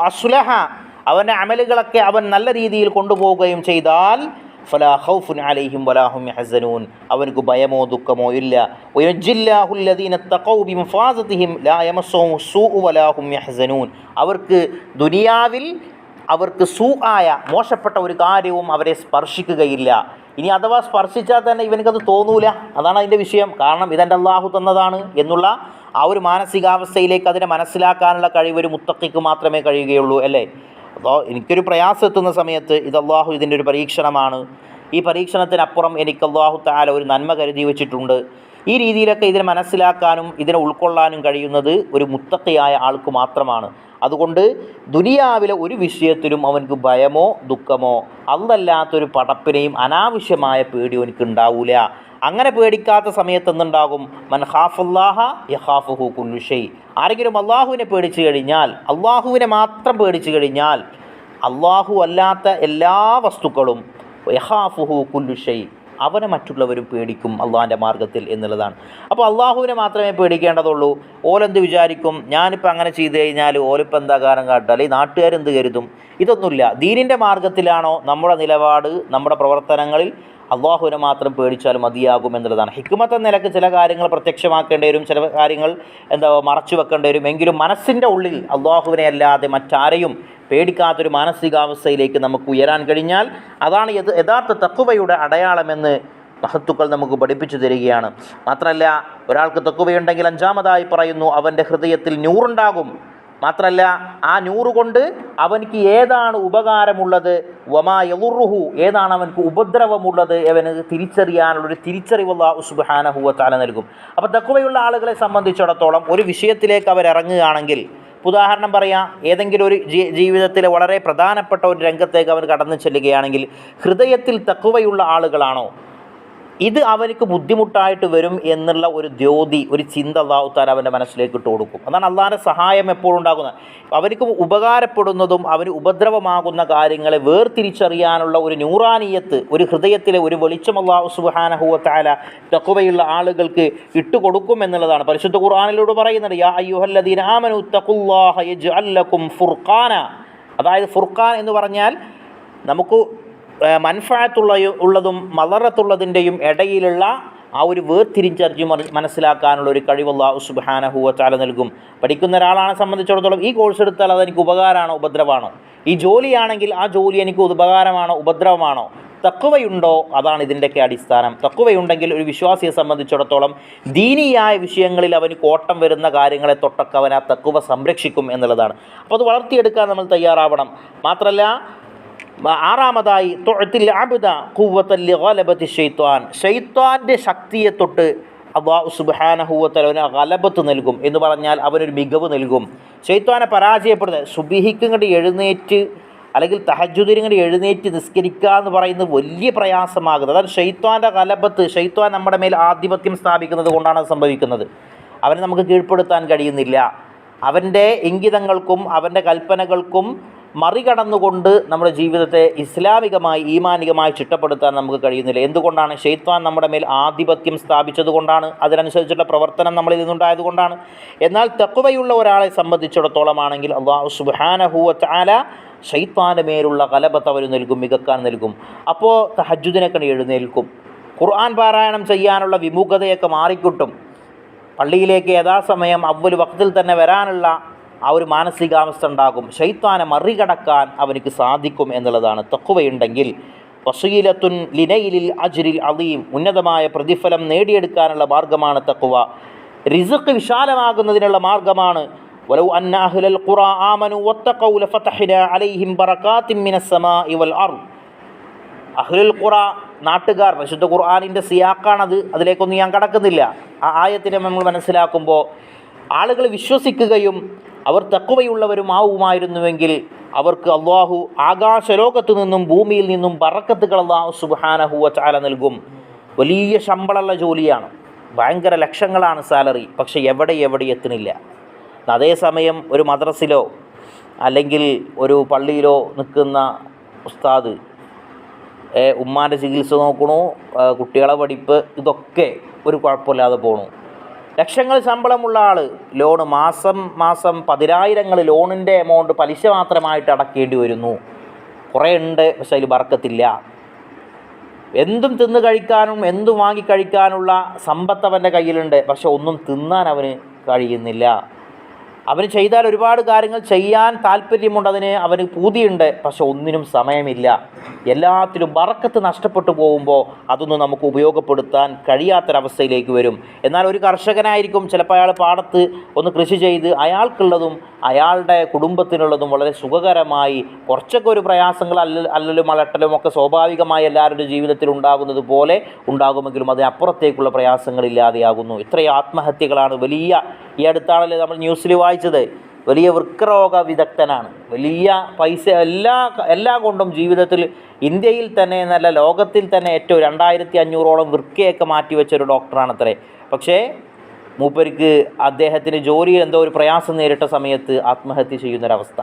അസുലഹ അവന്റെ അമലുകളൊക്കെ അവൻ നല്ല രീതിയിൽ കൊണ്ടുപോവുകയും ചെയ്താൽ ഫലാ ഖൗഫുൻ അലൈഹിം വലാഹും ഭയമോ ദുഃഖമോ ഇല്ല. ബിമഫാസതിഹിം ലാ സൂഉ വലാഹും അവർക്ക് ദുനിയാവിൽ അവർക്ക് സൂ ആയ മോശപ്പെട്ട ഒരു കാര്യവും അവരെ സ്പർശിക്കുകയില്ല. ഇനി അഥവാ സ്പർശിച്ചാൽ തന്നെ ഇവനക്കത് തോന്നൂല. അതാണ് അതിന്റെ വിഷയം. കാരണം ഇതെന്റെ അള്ളാഹു തന്നതാണ് എന്നുള്ള ആ ഒരു മാനസികാവസ്ഥയിലേക്ക് അതിനെ മനസ്സിലാക്കാനുള്ള കഴിവ് ഒരു മുത്തക്കിക്ക് മാത്രമേ കഴിയുകയുള്ളൂ അല്ലേ? അപ്പോൾ എനിക്കൊരു പ്രയാസം എത്തുന്ന സമയത്ത് ഇത് അള്ളാഹു ഇതിന്റെ ഒരു പരീക്ഷണമാണ്? ഈ പരീക്ഷണത്തിനപ്പുറം എനിക്ക് അള്ളാഹു താല ഒരു നന്മ കരുതി വെച്ചിട്ടുണ്ട്. ഈ രീതിയിലൊക്കെ ഇതിനെ മനസ്സിലാക്കാനും ഇതിനെ ഉൾക്കൊള്ളാനും കഴിയുന്നത് ഒരു മുത്തക്കയായ ആൾക്ക് മാത്രമാണ്. അതുകൊണ്ട് ദുനിയാവിലെ ഒരു വിഷയത്തിലും അവനക്ക് ഭയമോ ദുഃഖമോ അന്നല്ലാത്തൊരു പടപ്പിനെയും അനാവശ്യമായ പേടി അവനക്ക് ഉണ്ടാവൂല അങ്ങനെ പേടിക്കാത്ത സമയത്ത് എന്തുണ്ടാകും? മൻ ഹാഫുല്ലാഹ യഹാഫുഹു കുല്ലുഷൈ ആരെങ്കിലും അള്ളാഹുവിനെ പേടിച്ചു കഴിഞ്ഞാൽ അള്ളാഹുവിനെ മാത്രം പേടിച്ചു കഴിഞ്ഞാൽ അള്ളാഹു അല്ലാത്ത എല്ലാ വസ്തുക്കളും യഹാഫുഹു കുല്ലുഷൈ അവനെ മറ്റുള്ളവരും പേടിക്കും അള്ളാഹിന്റെ മാർഗത്തിൽ എന്നുള്ളതാണ്. അപ്പോൾ അള്ളാഹുവിനെ മാത്രമേ പേടിക്കേണ്ടതുള്ളൂ. ഓലെന്ത് വിചാരിക്കും? ഞാനിപ്പോൾ അങ്ങനെ ചെയ്തു കഴിഞ്ഞാൽ ഓലിപ്പോൾ എന്താ കാരണം കാട്ടുക? അല്ലെങ്കിൽ നാട്ടുകാരെന്ത് കരുതും? ഇതൊന്നുമില്ല. ദീനിന്റെ മാർഗത്തിലാണോ നമ്മുടെ നിലപാട് നമ്മുടെ പ്രവർത്തനങ്ങളിൽ? അള്ളാഹുവിനെ മാത്രം പേടിച്ചാൽ മതിയാകും എന്നുള്ളതാണ്. ഹിക്മത്ത് നിലയ്ക്ക് ചില കാര്യങ്ങൾ പ്രത്യക്ഷമാക്കേണ്ടി വരും ചില കാര്യങ്ങൾ എന്താ മറച്ചു വെക്കേണ്ടി വരും. എങ്കിലും മനസ്സിന്റെ ഉള്ളിൽ അള്ളാഹുവിനെ അല്ലാതെ മറ്റാരെയും പേടിക്കാത്തൊരു മാനസികാവസ്ഥയിലേക്ക് നമുക്ക് ഉയരാൻ കഴിഞ്ഞാൽ അതാണ് യഥ- യഥാർത്ഥ തക്കുവയുടെ അടയാളമെന്ന് മഹത്തുക്കൾ നമുക്ക് പഠിപ്പിച്ചു തരികയാണ്. മാത്രമല്ല ഒരാൾക്ക് തക്കുവയുണ്ടെങ്കിൽ അഞ്ചാമതായി പറയുന്നു അവന്റെ ഹൃദയത്തിൽ നൂറുണ്ടാകും. മാത്രമല്ല ആ നൂറ് കൊണ്ട് അവനിക്ക് ഏതാണ് ഉപകാരമുള്ളത്? വമാ യുറുഹു ഏതാണ് അവനക്ക് ഉപദ്രവമുള്ളത്? അവന് തിരിച്ചറിയാനുള്ളൊരു തിരിച്ചറിവുള്ള ഉസ്ബഹാനഹുവ താല നൽകും. അപ്പോൾ തക്കുവയുള്ള ആളുകളെ സംബന്ധിച്ചിടത്തോളം ഒരു വിഷയത്തിലേക്ക് അവരിറങ്ങുകയാണെങ്കിൽ ഉദാഹരണം പറയാം ഏതെങ്കിലും ഒരു ജീവിതത്തിലെ വളരെ പ്രധാനപ്പെട്ട ഒരു രംഗത്തേക്ക് അവർ കടന്നു ചെല്ലുകയാണെങ്കിൽ ഹൃദയത്തിൽ തക്കുവയുള്ള ആളുകളാണോ? ഇത് അവർക്ക് ബുദ്ധിമുട്ടായിട്ട് വരും എന്നുള്ള ഒരു ദ്യോതി ഒരു ചിന്ത അള്ളാഹുത്താൻ അവന്റെ മനസ്സിലേക്ക് ഇട്ട് കൊടുക്കും. അതാണ് അള്ളാഹിന്റെ സഹായം എപ്പോഴും ഉണ്ടാകുന്നത്. അവർക്ക് ഉപകാരപ്പെടുന്നതും അവന് ഉപദ്രവമാകുന്ന കാര്യങ്ങളെ വേർതിരിച്ചറിയാനുള്ള ഒരു നൂറാനീയത്ത് ഒരു ഹൃദയത്തിലെ ഒരു വെളിച്ചം അള്ളാഹു സുബാനഹുത്താല തക്കുവയുള്ള ആളുകൾക്ക് ഇട്ടുകൊടുക്കും എന്നുള്ളതാണ്. പരിശുദ്ധ ഖുർആാനിലൂടെ പറയുന്നത് ഫുർഖാന. അതായത് ഫുർഖാൻ എന്ന് പറഞ്ഞാൽ നമുക്ക് മൻഫാത്തുള്ള ഉള്ളതും മലറത്തുള്ളതിന്റെയും ഇടയിലുള്ള ആ ഒരു വേർതിരിച്ചറിഞ്ഞ് മനസ്സിലാക്കാനുള്ള ഒരു കഴിവ് അള്ളാഹു സുബാനഹുവ ചാല നൽകും. പഠിക്കുന്ന ഒരാളാണ് സംബന്ധിച്ചിടത്തോളം ഈ കോഴ്സ് എടുത്താൽ അതെനിക്ക് ഉപകാരമാണോ ഉപദ്രവമാണോ? ഈ ജോലിയാണെങ്കിൽ ആ ജോലി എനിക്ക് ഉപകാരമാണോ ഉപദ്രവമാണോ? തക്കുവയുണ്ടോ അതാണ് ഇതിന്റെയൊക്കെ അടിസ്ഥാനം. തക്കുവയുണ്ടെങ്കിൽ ഒരു വിശ്വാസിയെ സംബന്ധിച്ചിടത്തോളം ദീനിയായ വിഷയങ്ങളിൽ അവന് കോട്ടം വരുന്ന കാര്യങ്ങളെ തൊട്ടൊക്കെ അവൻ ആ തക്കുവ സംരക്ഷിക്കും എന്നുള്ളതാണ്. അപ്പോൾ അത് വളർത്തിയെടുക്കാൻ നമ്മൾ തയ്യാറാവണം. മാത്രമല്ല ആറാമതായി തൊഴത്തിൽ അബുദ കൂവത്തല്ലി ഗലബത്തി ഷെയ്ത്വാൻ ഷെയ്ത്വാന്റെ ശക്തിയെ തൊട്ട് അള്ളാഹു സുബാനഹുവത്തൽ അവന് ഗലബത്ത് നൽകും എന്ന് പറഞ്ഞാൽ അവനൊരു മികവ് നൽകും. ഷെയ്ത്വാനെ പരാജയപ്പെടുന്നത് സുബിഹിക്കും കണ്ട് എഴുന്നേറ്റ് അല്ലെങ്കിൽ തഹജുദിനിങ്ങനെ എഴുന്നേറ്റ് നിസ്കരിക്കുക എന്ന് പറയുന്നത് വലിയ പ്രയാസമാകുന്നത്. അതായത് ഷെയ്ത്വാന്റെ കലബത്ത് ഷെയ്ത്വാൻ നമ്മുടെ മേൽ ആധിപത്യം സ്ഥാപിക്കുന്നത് കൊണ്ടാണ് സംഭവിക്കുന്നത്. അവനെ നമുക്ക് കീഴ്പ്പെടുത്താൻ കഴിയുന്നില്ല. അവന്റെ ഇംഗിതങ്ങൾക്കും അവന്റെ കൽപ്പനകൾക്കും മറികടന്നുകൊണ്ട് നമ്മുടെ ജീവിതത്തെ ഇസ്ലാമികമായി ഈമാനികമായി ചിട്ടപ്പെടുത്താൻ നമുക്ക് കഴിയുന്നില്ല. എന്തുകൊണ്ടാണ്? ഷെയ്ത്വാൻ നമ്മുടെ മേൽ ആധിപത്യം സ്ഥാപിച്ചത് കൊണ്ടാണ് അതിനനുസരിച്ചുള്ള പ്രവർത്തനം നമ്മളിൽ നിന്നുണ്ടായത് കൊണ്ടാണ് എന്നാൽ തക്കുവയുള്ള ഒരാളെ സംബന്ധിച്ചിടത്തോളമാണെങ്കിൽ അള്ളാഹു സുബാനഹുവത്ത് ആല ഷെയ്ത്താന്റെ മേലുള്ള കലബത്ത് അവർ നൽകും മികക്കാൻ നൽകും. അപ്പോൾ തഹജുദിനൊക്കെ എഴുന്നേൽക്കും. ഖുർആൻ പാരായണം ചെയ്യാനുള്ള വിമുഖതയൊക്കെ മാറിക്കിട്ടും. പള്ളിയിലേക്ക് യഥാസമയം അവൽ വക്തിൽ തന്നെ വരാനുള്ള ആ ഒരു മാനസികാവസ്ഥ ഉണ്ടാകും ഷെയ്ത്താനെ മറികടക്കാൻ അവനിക്ക് സാധിക്കും എന്നുള്ളതാണ് തക്കുവയുണ്ടെങ്കിൽ വസീലത്തുൻ ലിനയിലിൽ അജ്രിൽ അലീം ഉന്നതമായ പ്രതിഫലം നേടിയെടുക്കാനുള്ള മാർഗമാണ് തക്കുവ റിസക്ക് വിശാലമാകുന്നതിനുള്ള മാർഗമാണ് ولو أن أهل القرى آمنوا واتقوا لفتحنا عليهم بركات من السماء والأرض അഹ്ലുൽ ഖുറ നാട്ടുകാർ പരിശുദ്ധ ഖുർആാനിൻ്റെ സിയാക്കാണത് അതിലേക്കൊന്നും ഞാൻ കടക്കുന്നില്ല ആ ആയത്തിനെ നമ്മൾ മനസ്സിലാക്കുമ്പോൾ ആളുകൾ വിശ്വസിക്കുകയും അവർ തക്കുവയുള്ളവരുമാവുമായിരുന്നുവെങ്കിൽ അവർക്ക് അള്ളാഹു ആകാശലോകത്തു നിന്നും ഭൂമിയിൽ നിന്നും പറക്കത്തുകൾ അള്ളാഹു സുബാനഹുവ ചാല നൽകും. വലിയ ശമ്പളമുള്ള ജോലിയാണ്. ഭയങ്കര ലക്ഷങ്ങളാണ് സാലറി. പക്ഷെ എവിടെ എവിടെ എത്തുന്നില്ല. അതേസമയം ഒരു മദ്രസിലോ അല്ലെങ്കിൽ ഒരു പള്ളിയിലോ നിൽക്കുന്ന ഉസ്താദ് ഉമ്മാന്റെ ചികിത്സ നോക്കണു കുട്ടികളെ പഠിപ്പ് ഇതൊക്കെ ഒരു കുഴപ്പമില്ലാതെ പോണു. ലക്ഷങ്ങൾ ശമ്പളമുള്ള ആൾ ലോണ് മാസം മാസം പതിനായിരങ്ങൾ ലോണിന്റെ എമൗണ്ട് പലിശ മാത്രമായിട്ട് അടക്കേണ്ടി വരുന്നു. കുറേ ഉണ്ട് പക്ഷെ അതിൽ വറക്കത്തില്ല എന്തും തിന്ന് കഴിക്കാനും എന്തും വാങ്ങിക്കഴിക്കാനുള്ള സമ്പത്ത് അവന്റെ കയ്യിലുണ്ട് പക്ഷെ ഒന്നും തിന്നാൻ അവന് കഴിയുന്നില്ല. അവന് ചെയ്താൽ ഒരുപാട് കാര്യങ്ങൾ ചെയ്യാൻ താല്പര്യമുണ്ട് അതിന് അവന് പൂതിയുണ്ട്. പക്ഷെ ഒന്നിനും സമയമില്ല. എല്ലാത്തിലും വറക്കത്ത് നഷ്ടപ്പെട്ടു പോകുമ്പോൾ അതൊന്നും നമുക്ക് ഉപയോഗപ്പെടുത്താൻ കഴിയാത്തൊരവസ്ഥയിലേക്ക് വരും. എന്നാൽ ഒരു കർഷകനായിരിക്കും ചിലപ്പോൾ അയാൾ പാടത്ത് ഒന്ന് കൃഷി ചെയ്ത് അയാൾക്കുള്ളതും അയാളുടെ കുടുംബത്തിനുള്ളതും വളരെ സുഖകരമായി കുറച്ചൊക്കെ ഒരു പ്രയാസങ്ങൾ അല്ല അല്ലലും അലട്ടലും ഒക്കെ സ്വാഭാവികമായി എല്ലാവരുടെ ജീവിതത്തിൽ ഉണ്ടാകുന്നത് പോലെ ഉണ്ടാകുമെങ്കിലും അതിനപ്പുറത്തേക്കുള്ള പ്രയാസങ്ങളില്ലാതെയാകുന്നു. ഇത്രയും ആത്മഹത്യകളാണ് വലിയ ഈ അടുത്താണല്ലേ നമ്മൾ ന്യൂസിൽ വായിച്ചത്. വലിയ വൃക്കരോഗ വിദഗ്ധനാണ്. വലിയ പൈസ എല്ലാ എല്ലാ കൊണ്ടും ജീവിതത്തിൽ ഇന്ത്യയിൽ തന്നെ എന്നല്ല ലോകത്തിൽ തന്നെ ഏറ്റവും രണ്ടായിരത്തി അഞ്ഞൂറോളം വൃക്കയൊക്കെ മാറ്റിവെച്ച ഒരു ഡോക്ടറാണ് അത്രേ പക്ഷേ മൂപ്പർക്ക് അദ്ദേഹത്തിന് ജോലിയിൽ എന്തോ ഒരു പ്രയാസം നേരിട്ട സമയത്ത് ആത്മഹത്യ ചെയ്യുന്നൊരവസ്ഥ.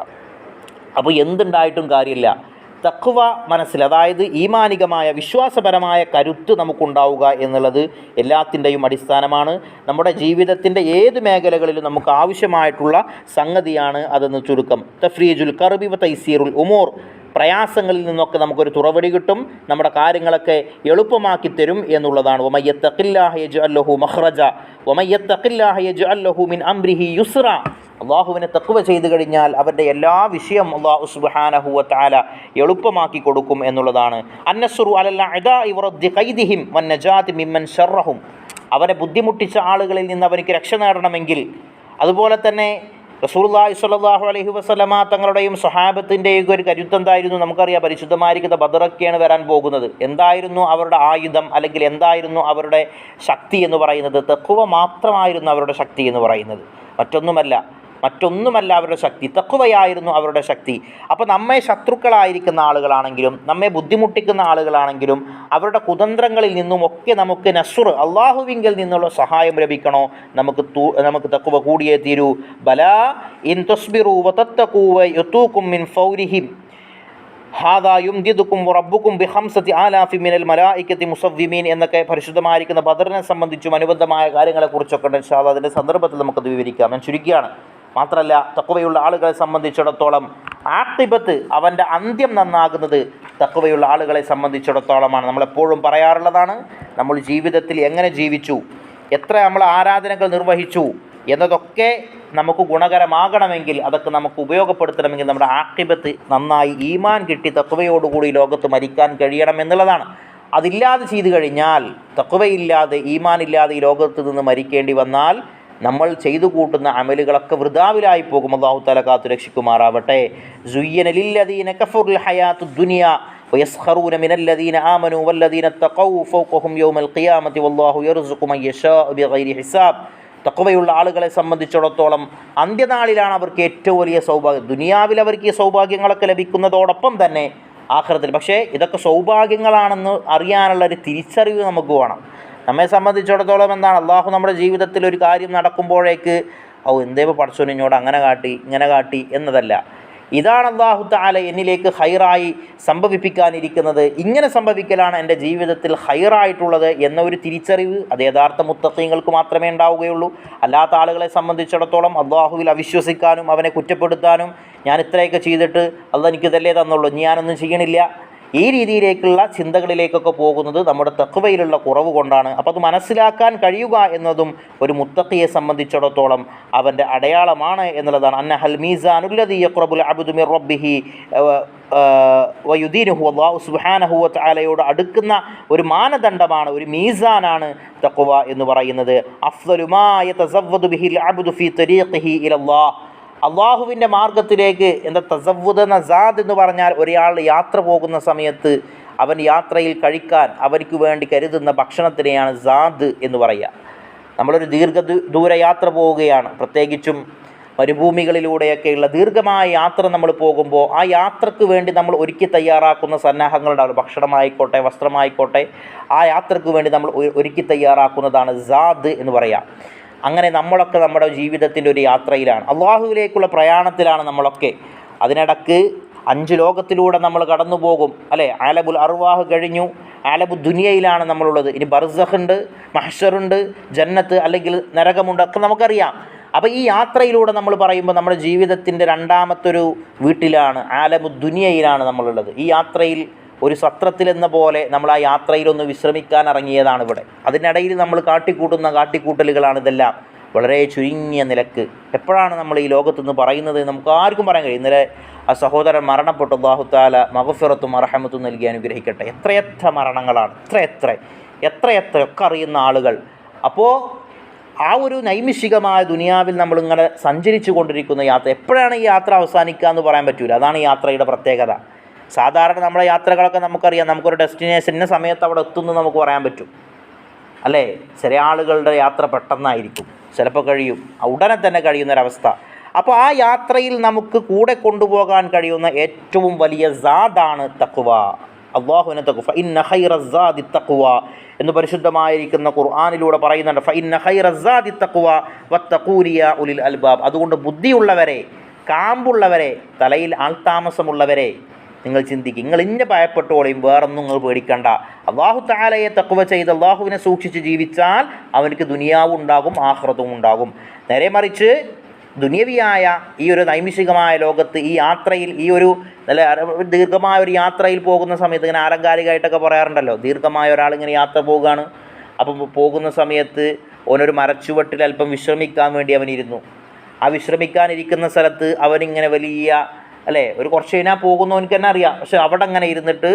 അപ്പോൾ എന്തുണ്ടായിട്ടും കാര്യമില്ല. തഖ്വ മനസ്സിൽ അതായത് ഈമാനികമായ വിശ്വാസപരമായ കരുത്ത് നമുക്കുണ്ടാവുക എന്നുള്ളത് എല്ലാത്തിന്റെയും അടിസ്ഥാനമാണ്. നമ്മുടെ ജീവിതത്തിന്റെ ഏത് മേഖലകളിലും നമുക്ക് ആവശ്യമായിട്ടുള്ള സംഗതിയാണ് അതെന്ന് ചുരുക്കം. തഫ്രീജുൽ കർബി തൈസീറുൽ ഉമൂർ. പ്രയാസങ്ങളിൽ നിന്നൊക്കെ നമുക്കൊരു തുറവടി കിട്ടും. നമ്മുടെ കാര്യങ്ങളൊക്കെ എളുപ്പമാക്കി തരും എന്നുള്ളതാണ്. ഒമയ്യത്തഖില്ലാഹയജ് അല്ലഹു മഹ്റജ ഒമയ്യത്തഖില്ലാഹയജ് അല്ലഹു മിൻ അംരിഹി യുസ്ര അള്ളാഹുവിനെ തക്കുവ ചെയ്തു കഴിഞ്ഞാൽ അവരുടെ എല്ലാ വിഷയം അള്ളാഹു സുബാനഹുവ എളുപ്പമാക്കി കൊടുക്കും എന്നുള്ളതാണ്. അന്നസുറു അലല്ല അദാ ഇവറദ്ദി കൈദിഹിം വന്നജാതി മിമ്മൻ ഷർറഹും അവരെ ബുദ്ധിമുട്ടിച്ച ആളുകളിൽ നിന്ന് അവർക്ക് രക്ഷ നേടണമെങ്കിൽ അതുപോലെ തന്നെ റസൂലുള്ളാഹി സ്വല്ലല്ലാഹു അലഹി വസ്ലമ തങ്ങളുടെയും സ്വഹാബത്തിന്റെയും ഒരു കരുത്തെന്തായിരുന്നു? നമുക്കറിയാം പരിശുദ്ധമായിരിക്കുന്ന ബദറൊക്കെയാണ് വരാൻ പോകുന്നത്. എന്തായിരുന്നു അവരുടെ ആയുധം? അല്ലെങ്കിൽ എന്തായിരുന്നു അവരുടെ ശക്തി എന്ന് പറയുന്നത്? തെക്കുവ മാത്രമായിരുന്നു അവരുടെ ശക്തി എന്ന് പറയുന്നത്. മറ്റൊന്നുമല്ല. മറ്റൊന്നുമല്ല അവരുടെ ശക്തി. തക്കുവയായിരുന്നു അവരുടെ ശക്തി. അപ്പോൾ നമ്മെ ശത്രുക്കളായിരിക്കുന്ന ആളുകളാണെങ്കിലും നമ്മെ ബുദ്ധിമുട്ടിക്കുന്ന ആളുകളാണെങ്കിലും അവരുടെ കുതന്ത്രങ്ങളിൽ നിന്നും ഒക്കെ നമുക്ക് നസുർ അള്ളാഹുവിങ്കിൽ നിന്നുള്ള സഹായം ലഭിക്കണോ? നമുക്ക് തൂ നമുക്ക് തക്കുവ കൂടിയേ തീരൂ. ബല ഇൻ തസ്ബിറു വതത്തഖൂവ യതൂക്കും മിൻ ഫൗരിഹിം. ഹാദാ റബ്ബുക്കും ബിഹംസത്തി ആലാഫി മിനൽ മലായിക്കത്തി മുസവ്വിമീൻ എന്നൊക്കെ പരിശുദ്ധമായിരിക്കുന്ന ബദറിനെ സംബന്ധിച്ചും അനുബന്ധമായ കാര്യങ്ങളെക്കുറിച്ചൊക്കെ ഉണ്ട്. അതിന്റെ സന്ദർഭത്തിൽ നമുക്കത് വിവരിക്കാം. ഞാൻ ചുരുക്കിയാണ്. മാത്രമല്ല തക്കവയുള്ള ആളുകളെ സംബന്ധിച്ചിടത്തോളം ആക്തിപത്ത് അവന്റെ അന്ത്യം നന്നാകുന്നത് തക്കവയുള്ള ആളുകളെ സംബന്ധിച്ചിടത്തോളമാണ്. നമ്മളെപ്പോഴും പറയാറുള്ളതാണ് നമ്മൾ ജീവിതത്തിൽ എങ്ങനെ ജീവിച്ചു എത്ര നമ്മൾ ആരാധനകൾ നിർവഹിച്ചു എന്നതൊക്കെ നമുക്ക് ഗുണകരമാകണമെങ്കിൽ അതൊക്കെ നമുക്ക് ഉപയോഗപ്പെടുത്തണമെങ്കിൽ നമ്മുടെ ആക്തിപത്ത് നന്നായി ഈമാൻ കിട്ടി തക്കുവയോടുകൂടി ലോകത്ത് മരിക്കാൻ കഴിയണം എന്നുള്ളതാണ്. അതില്ലാതെ ചെയ്തു കഴിഞ്ഞാൽ തക്കുവയില്ലാതെ ഈമാനില്ലാതെ ഈ ലോകത്ത് നിന്ന് മരിക്കേണ്ടി വന്നാൽ നമ്മൾ ചെയ്തു കൂട്ടുന്ന അമലുകളൊക്കെ വൃതാവിലായി പോകും അള്ളാഹു തല കാത്തു രക്ഷിക്കുമാറാവട്ടെ സുയ്യനലില്ലദീന കഫുറുൽ ഹയാത്തു ദുനിയ ويسخرون من الذين آمنوا والذين اتقوا فوقهم يوم القيامة والله يرزق من يشاء بغير حساب തക്കവയുള്ള ആളുകളെ സംബന്ധിച്ചിടത്തോളം അന്ത്യനാളിലാണ് അവർക്ക് ഏറ്റവും വലിയ സൗഭാഗ്യം ദുനിയാവിൽ അവർക്ക് ഈ സൗഭാഗ്യങ്ങളൊക്കെ ലഭിക്കുന്നതോടൊപ്പം തന്നെ ആഖിറത്തിൽ പക്ഷേ ഇതൊക്കെ സൗഭാഗ്യങ്ങളാണെന്ന് അറിയാനുള്ള ഒരു തിരിച്ചറിവ് നമുക്ക് വേണം നമ്മെ സംബന്ധിച്ചിടത്തോളം എന്താണ്? അള്ളാഹു നമ്മുടെ ജീവിതത്തിൽ ഒരു കാര്യം നടക്കുമ്പോഴേക്ക് ഓ എന്തേ പഠിച്ചോൻ ഇങ്ങോട്ട് അങ്ങനെ കാട്ടി ഇങ്ങനെ കാട്ടി എന്നതല്ല. ഇതാണ് അള്ളാഹു താല എന്നിലേക്ക് ഹൈറായി സംഭവിപ്പിക്കാനിരിക്കുന്നത്. ഇങ്ങനെ സംഭവിക്കലാണ് എന്റെ ജീവിതത്തിൽ ഹൈറായിട്ടുള്ളത് എന്ന ഒരു തിരിച്ചറിവ് അത് യഥാർത്ഥ മുത്തക്കീങ്ങൾക്ക് മാത്രമേ ഉണ്ടാവുകയുള്ളൂ. അല്ലാത്ത ആളുകളെ സംബന്ധിച്ചിടത്തോളം അള്ളാഹുവിൽ അവിശ്വസിക്കാനും അവനെ കുറ്റപ്പെടുത്താനും ഞാൻ ഇത്രയൊക്കെ ചെയ്തിട്ട് അത് എനിക്കിതല്ലേ തന്നുള്ളൂ. ഞാനൊന്നും ചെയ്യണില്ല. ഈ രീതിയിലേക്കുള്ള ചിന്തകളിലേക്കൊക്കെ പോകുന്നത് നമ്മുടെ തക്വയിലുള്ള കുറവ് കൊണ്ടാണ്. അപ്പോൾ അത് മനസ്സിലാക്കാൻ കഴിയുക എന്നതും ഒരു മുത്തക്കിയെ സംബന്ധിച്ചിടത്തോളം അവന്റെ അടയാളമാണ് എന്നുള്ളതാണ്. അന്ന ഹൽ മീസാനുല്ലതി അബുദുമിർ അബ്ദു മിർ റബ്ബിഹി വയുദീനുഹു അള്ളാഹു സുബ്ഹാനഹു ചാലയോട് അടുക്കുന്ന ഒരു മാനദണ്ഡമാണ് ഒരു മീസാനാണ് തക്കുവ എന്ന് പറയുന്നത്. അഫ്സലുമായ മാ യതസവ്വദു ബിഹിൽ അബ്ദു ഫീ തരീഖിഹി ഇലല്ലാഹ്. അള്ളാഹുവിന്റെ മാർഗത്തിലേക്ക് എന്താ തസവ്വുദ് നസാദ് സാദ് എന്ന് പറഞ്ഞാൽ ഒരാൾ യാത്ര പോകുന്ന സമയത്ത് അവൻ യാത്രയിൽ കഴിക്കാൻ അവർക്ക് വേണ്ടി കരുതുന്ന ഭക്ഷണത്തിനെയാണ് സാദ് എന്ന് പറയുക. നമ്മളൊരു ദീർഘ ദൂര യാത്ര പോവുകയാണ്. പ്രത്യേകിച്ചും മരുഭൂമികളിലൂടെയൊക്കെയുള്ള ദീർഘമായ യാത്ര നമ്മൾ പോകുമ്പോൾ ആ യാത്രയ്ക്ക് വേണ്ടി നമ്മൾ ഒരുക്കി തയ്യാറാക്കുന്ന സന്നാഹങ്ങളുണ്ടാവും. ഭക്ഷണമായിക്കോട്ടെ വസ്ത്രമായിക്കോട്ടെ ആ യാത്രയ്ക്ക് വേണ്ടി നമ്മൾ ഒരുക്കി തയ്യാറാക്കുന്നതാണ് സാദ് എന്ന് പറയാം അങ്ങനെ നമ്മളൊക്കെ നമ്മുടെ ജീവിതത്തിന്റെ ഒരു യാത്രയിലാണ്. അള്ളാഹുവിലേക്കുള്ള പ്രയാണത്തിലാണ് നമ്മളൊക്കെ. അതിനിടക്ക് അഞ്ച് ലോകത്തിലൂടെ നമ്മൾ കടന്നു പോകും അല്ലേ? ആലബുൽ അർവാഹ് കഴിഞ്ഞു. ആലബു ദുനിയയിലാണ് നമ്മളുള്ളത്. ഇനി ബർസഖുണ്ട് മഹഷറുണ്ട് ജന്നത്ത് അല്ലെങ്കിൽ നരകമുണ്ട് ഒക്കെ നമുക്കറിയാം. അപ്പോൾ ഈ യാത്രയിലൂടെ നമ്മൾ പറയുമ്പോൾ നമ്മുടെ ജീവിതത്തിന്റെ രണ്ടാമത്തൊരു വീട്ടിലാണ് ആലബു ദുനിയയിലാണ് നമ്മളുള്ളത്. ഈ യാത്രയിൽ ഒരു സത്രത്തിലെന്ന പോലെ നമ്മൾ ആ യാത്രയിലൊന്ന് വിശ്രമിക്കാൻ ഇറങ്ങിയതാണ് ഇവിടെ. അതിനിടയിൽ നമ്മൾ കാട്ടിക്കൂട്ടുന്ന കാട്ടിക്കൂട്ടലുകളാണ് ഇതെല്ലാം. വളരെ ചുരുങ്ങിയ നിലയ്ക്ക്. എപ്പോഴാണ് നമ്മൾ ഈ ലോകത്തുനിന്ന് പറയുന്നത് നമുക്ക് ആർക്കും പറയാൻ കഴിയും ഇന്നലെ ആ സഹോദരൻ മരണപ്പെട്ടു. അള്ളാഹുത്താല മഹഫിറത്തും അർഹമത്തും നൽകി അനുഗ്രഹിക്കട്ടെ. എത്രയെത്ര മരണങ്ങളാണ്. എത്രയെത്ര എത്രയെത്ര എത്ര എത്ര ഒക്കെ അറിയുന്ന ആളുകൾ. അപ്പോൾ ആ ഒരു നൈമിഷികമായ ദുനിയാവിൽ നമ്മളിങ്ങനെ സഞ്ചരിച്ചു കൊണ്ടിരിക്കുന്ന യാത്ര. എപ്പോഴാണ് ഈ യാത്ര അവസാനിക്കുക എന്ന് പറയാൻ പറ്റൂല. അതാണ് യാത്രയുടെ പ്രത്യേകത. സാധാരണ നമ്മുടെ യാത്രകളൊക്കെ നമുക്കറിയാം. നമുക്കൊരു ഡെസ്റ്റിനേഷൻ ഇന്ന സമയത്ത് അവിടെ എത്തുമെന്ന് നമുക്ക് പറയാൻ പറ്റും. അല്ലേ? ചില ആളുകളുടെ യാത്ര പെട്ടെന്നായിരിക്കും. ചിലപ്പോൾ കഴിയും. ഉടനെ തന്നെ കഴിയുന്നൊരവസ്ഥ. അപ്പോൾ ആ യാത്രയിൽ നമുക്ക് കൂടെ കൊണ്ടുപോകാൻ കഴിയുന്ന ഏറ്റവും വലിയ സാദാണ് തക്കുവ അള്ളാഹുവിനെ തക്കുഫ ഇന്ന ഹൈറസാദി തക്കുവ എന്ന് പരിശുദ്ധമായിരിക്കുന്ന ഖുർആാനിലൂടെ പറയുന്നുണ്ട്. ഫൈന്ന ഹൈറസാദി തക്കുവ വത്തക്കൂരിയ ഉലിൽ അൽബാബ്. അതുകൊണ്ട് ബുദ്ധിയുള്ളവരെ കാമ്പുള്ളവരെ തലയിൽ ആൾതാമസമുള്ളവരെ നിങ്ങൾ ചിന്തിക്കുക നിങ്ങൾ ഇന്ന ഭയപ്പെട്ടോളെയും വേറൊന്നും നിങ്ങൾ പേടിക്കണ്ട. അള്ളാഹു താലയെ തക്കുവ ചെയ്ത് അള്ളാഹുവിനെ സൂക്ഷിച്ച് ജീവിച്ചാൽ അവനക്ക് ദുനിയാവും ഉണ്ടാകും ആഹ്റതും ഉണ്ടാകും. നേരെ മറിച്ച് ദുനിയവിയായ ഈ ഒരു നൈമിഷികമായ ലോകത്ത് ഈ യാത്രയിൽ ഈ ഒരു നല്ല ദീർഘമായ ഒരു യാത്രയിൽ പോകുന്ന സമയത്ത് ഇങ്ങനെ ആലങ്കാരികമായിട്ടൊക്കെ പറയാറുണ്ടല്ലോ. ദീർഘമായ ഒരാളിങ്ങനെ യാത്ര പോവുകയാണ്. അപ്പം പോകുന്ന സമയത്ത് ഓനൊരു മരച്ചുവട്ടിൽ അല്പം വിശ്രമിക്കാൻ വേണ്ടി അവനിരുന്നു. ആ വിശ്രമിക്കാനിരിക്കുന്ന സ്ഥലത്ത് അവനിങ്ങനെ വലിയ അല്ലേ? ഒരു കുറച്ച് കഴിഞ്ഞാൽ പോകുന്നവനക്ക് തന്നെ അറിയാം. പക്ഷെ അവിടെ അങ്ങനെ ഇരുന്നിട്ട്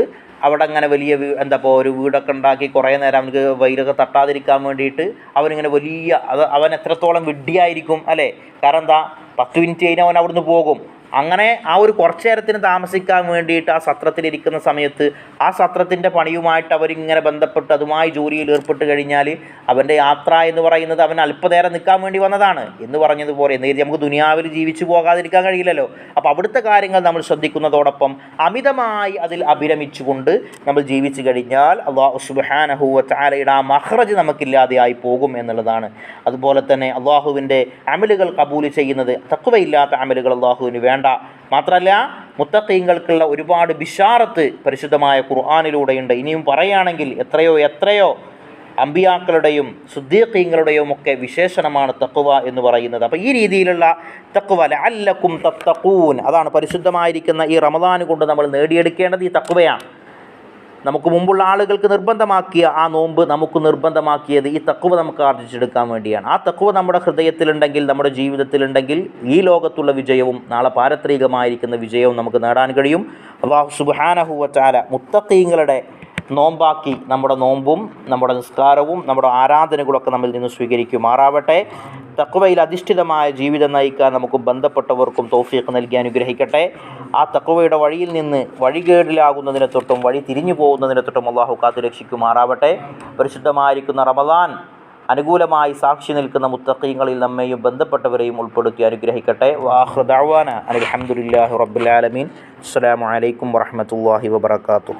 അവിടെ അങ്ങനെ വലിയ എന്താ ഇപ്പോൾ ഒരു വീടൊക്കെ ഉണ്ടാക്കി കുറേ നേരം അവനക്ക് വെയിലൊക്കെ തട്ടാതിരിക്കാൻ വേണ്ടിയിട്ട് അവനിങ്ങനെ വലിയ അത് അവൻ എത്രത്തോളം വിഡ്ഢിയായിരിക്കും അല്ലേ? കാരണം എന്താ പത്ത് മിനിറ്റ് കഴിഞ്ഞാൽ അവൻ അവിടുന്ന് പോകും. അങ്ങനെ ആ ഒരു കുറച്ച് നേരത്തിന് താമസിക്കാൻ വേണ്ടിയിട്ട് ആ സത്രത്തിലിരിക്കുന്ന സമയത്ത് ആ സത്രത്തിന്റെ പണിയുമായിട്ട് അവരിങ്ങനെ ബന്ധപ്പെട്ട് അതുമായി ജോലിയിൽ ഏർപ്പെട്ട് കഴിഞ്ഞാൽ അവന്റെ യാത്ര എന്ന് പറയുന്നത് അവൻ അല്പനേരം നിൽക്കാൻ വേണ്ടി വന്നതാണ് എന്ന് പറഞ്ഞതുപോലെ. എന്തെങ്കിലും നമുക്ക് ദുനിയാവിൽ ജീവിച്ചു പോകാതിരിക്കാൻ കഴിയില്ലല്ലോ. അപ്പോൾ അവിടുത്തെ കാര്യങ്ങൾ നമ്മൾ ശ്രദ്ധിക്കുന്നതോടൊപ്പം അമിതമായി അതിൽ അഭിരമിച്ചുകൊണ്ട് നമ്മൾ ജീവിച്ചു കഴിഞ്ഞാൽ അള്ളാഹു സുബാനഹുവ ചാലയുടെ ആ മഹ്റജ് നമുക്കില്ലാതെയായി പോകും എന്നുള്ളതാണ്. അതുപോലെ തന്നെ അള്ളാഹുവിന്റെ അമലുകൾ കബൂൽ ചെയ്യുന്നത് തക്കുവയില്ലാത്ത അമലുകൾ അള്ളാഹുവിന് വേണ്ട. മാത്രമല്ല മുത്തക്കീങ്ങൾക്കുള്ള ഒരുപാട് ബിഷാറത്ത് പരിശുദ്ധമായ ഖുർആാനിലൂടെയുണ്ട്. ഇനിയും പറയുകയാണെങ്കിൽ എത്രയോ എത്രയോ അമ്പിയാക്കളുടെയും സുദ്ദീഖീങ്ങളുടെയും ഒക്കെ വിശേഷണമാണ് തക്കുവ എന്ന് പറയുന്നത്. അപ്പോൾ ഈ രീതിയിലുള്ള തക്കുവ അല്ലക്കും തത്തക്കൂൻ അതാണ് പരിശുദ്ധമായിരിക്കുന്ന ഈ റമദാന് കൊണ്ട് നമ്മൾ നേടിയെടുക്കേണ്ടത് ഈ തക്കുവയാണ് നമുക്ക് മുമ്പുള്ള ആളുകൾക്ക് നിർബന്ധമാക്കിയ ആ നോമ്പ് നമുക്ക് നിർബന്ധമാക്കിയത് ഈ തക്കുവ നമുക്ക് ആർജിച്ചെടുക്കാൻ വേണ്ടിയാണ്. ആ തക്കുവ നമ്മുടെ ഹൃദയത്തിലുണ്ടെങ്കിൽ നമ്മുടെ ജീവിതത്തിലുണ്ടെങ്കിൽ ഈ ലോകത്തുള്ള വിജയവും നാളെ പാരത്രികമായിരിക്കുന്ന വിജയവും നമുക്ക് നേടാൻ കഴിയും. അള്ളാഹു സുബാനഹുവറ്റാല മുത്തക്കീങ്ങളുടെ നോമ്പാക്കി നമ്മുടെ നോമ്പും നമ്മുടെ നിസ്കാരവും നമ്മുടെ ആരാധനകളൊക്കെ നമ്മിൽ നിന്ന് സ്വീകരിക്കുമാറാവട്ടെ തക്കുവയിൽ അധിഷ്ഠിതമായ ജീവിതം നയിക്കാൻ നമുക്ക് ബന്ധപ്പെട്ടവർക്കും തോഫീക്ക് നൽകി അനുഗ്രഹിക്കട്ടെ. ആ തക്കുവയുടെ വഴിയിൽ നിന്ന് വഴികേടിലാകുന്നതിനെ തൊട്ടും വഴി തിരിഞ്ഞു പോകുന്നതിനെ തൊട്ടും അള്ളാഹു കാത്തു രക്ഷിക്കുമാറാവട്ടെ. പരിശുദ്ധമായിരിക്കുന്ന റമദാൻ അനുകൂലമായി സാക്ഷി നിൽക്കുന്ന മുത്തഖീങ്ങളിൽ നമ്മെയും ബന്ധപ്പെട്ടവരെയും ഉൾപ്പെടുത്തി അനുഗ്രഹിക്കട്ടെ. വാഹൃദാന അലഹമുല്ലാഹി റബ്ബുലാലമീൻ അസ്സാം വലൈക്കും വാഹമത്തല്ലാഹി വബർക്കാത്തു